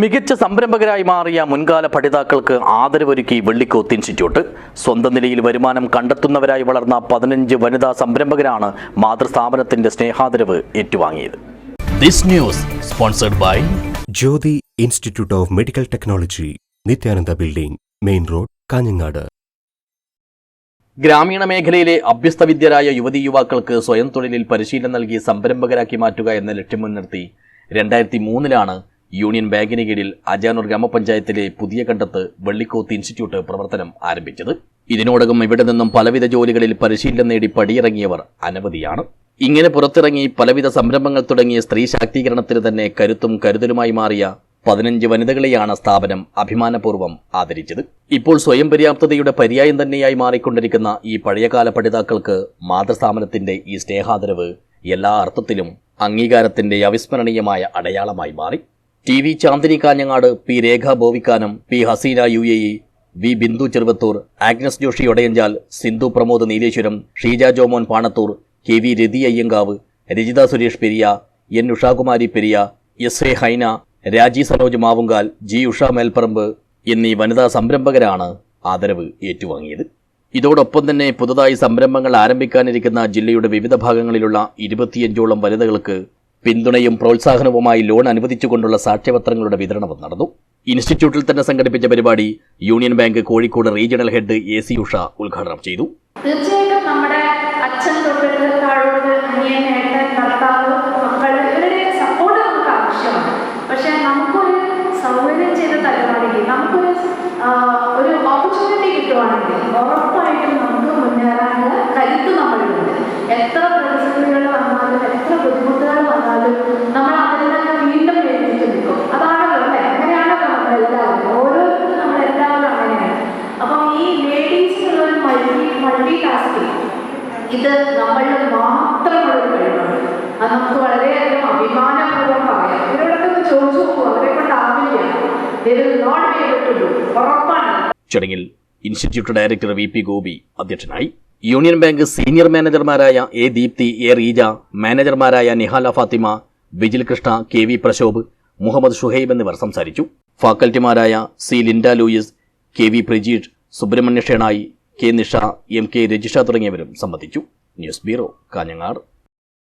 മികച്ച സംരംഭകരായി മാറിയ മുൻകാല പഠിതാക്കൾക്ക് ആദരവൊരുക്കി വെള്ളിക്കോത്ത് ഇൻസ്റ്റിറ്റ്യൂട്ട്. സ്വന്തം നിലയിൽ വരുമാനം കണ്ടെത്തുന്നവരായി വളർന്ന പതിനഞ്ച് വനിതാ സംരംഭകരാണ് മാതൃസ്ഥാപനത്തിന്റെ സ്നേഹാദരവ് ഏറ്റുവാങ്ങിയത്. This news sponsored by Jyothi institute of medical technology Nithyananda building main road Kanhangad. ഗ്രാമീണ മേഖലയിലെ അഭ്യസ്തവിദ്യരായ യുവതി യുവാക്കൾക്ക് സ്വയം തൊഴിലിൽ പരിശീലനം നൽകി സംരംഭകരാക്കി മാറ്റുക എന്ന ലക്ഷ്യം മുൻനിർത്തി രണ്ടായിരത്തി മൂന്നിലാണ് യൂണിയൻ ബാങ്കിന് കീഴിൽ അജാനൂർ ഗ്രാമപഞ്ചായത്തിലെ പുതിയ കണ്ടത്ത് വെള്ളിക്കോത്ത് ഇൻസ്റ്റിറ്റ്യൂട്ട് പ്രവർത്തനം ആരംഭിച്ചത്. ഇതിനോടകം ഇവിടെ നിന്നും പലവിധ ജോലികളിൽ പരിശീലനം നേടി പടിയിറങ്ങിയവർ അനവധിയാണ്. ഇങ്ങനെ പുറത്തിറങ്ങി പലവിധ സംരംഭങ്ങൾ തുടങ്ങിയ സ്ത്രീ ശാക്തീകരണത്തിന് തന്നെ കരുത്തും കരുതലുമായി മാറിയ പതിനഞ്ച് വനിതകളെയാണ് സ്ഥാപനം അഭിമാനപൂർവം ആദരിച്ചത്. ഇപ്പോൾ സ്വയം പര്യാപ്തതയുടെ പര്യായം തന്നെയായി മാറിക്കൊണ്ടിരിക്കുന്ന ഈ പഴയകാല പഠിതാക്കൾക്ക് മാതൃസ്ഥാപനത്തിന്റെ ഈ സ്നേഹാദരവ് എല്ലാ അർത്ഥത്തിലും അംഗീകാരത്തിന്റെ അവിസ്മരണീയമായ അടയാളമായി മാറി. T V Chandini Kanhangad P Rekha Bovikkanam P Haseena U A E V Bindu Cheruvathur Agnes Joshi Odayanchal Sindhu Pramod Nileshwaram Sheeja Jomon Panathur K V Rathi Ayyankavu Rajitha Suresh Periya N Ushakumari Periya S A Haina Raji Sanoj Mavungal G Usha Melparamba എന്നീ വനിതാ സംരംഭകരാണ് ആദരവ് ഏറ്റുവാങ്ങിയത്. ഇതോടൊപ്പം തന്നെ പുതുതായി സംരംഭങ്ങൾ ആരംഭിക്കാനിരിക്കുന്ന ജില്ലയുടെ വിവിധ ഭാഗങ്ങളിലുള്ള ഇരുപത്തിയഞ്ചോളം വനിതകൾക്ക് പിന്തുണയും പ്രോത്സാഹനവുമായി ലോൺ അനുവദിച്ചുകൊണ്ടുള്ള സാക്ഷ്യപത്രങ്ങളുടെ വിതരണവും നടന്നു. ഇൻസ്റ്റിറ്റ്യൂട്ടിൽ തന്നെ സംഘടിപ്പിച്ച പരിപാടി union bank Kozhikode regional head A C Usha ഉദ്ഘാടനം ചെയ്തു. തീർച്ചയായിട്ടും നമ്മുടെ അച്ഛൻ സപ്പോർട്ട് നമുക്ക് ആവശ്യമാണ്. നമുക്കൊരു നമുക്കൊരു ഒരു ഓപ്പർച്യൂണിറ്റി കിട്ടുവാണെങ്കിൽ മൾട്ടി ഇത് നമ്മളിൽ മാത്രമുള്ള കഴിവാണ്. അത് നമുക്ക് വളരെയധികം അഭിമാനപൂർവം പറയാം. ഇവരോടൊക്കെ ചോദിച്ചു പോകും അവരെ കൊണ്ടാവില്ല ചടങ്ങിൽ institute director V P Gopi അധ്യക്ഷനായി. യൂണിയൻ ബാങ്ക് സീനിയർ മാനേജർമാരായ എ ദീപ്തി എ റീജ മാനേജർമാരായ നിഹാല ഫാത്തിമ ബിജിൽ കൃഷ്ണ കെ വി പ്രശോഭ് മുഹമ്മദ് ഷുഹൈബ് എന്നിവർ സംസാരിച്ചു. ഫാക്കൽറ്റിമാരായ C Linda Louis K V Prajeesh Subrahmanya Shenoy K Nisha M K Rajisha തുടങ്ങിയവരും സംബന്ധിച്ചു. News bureau Kanhangad.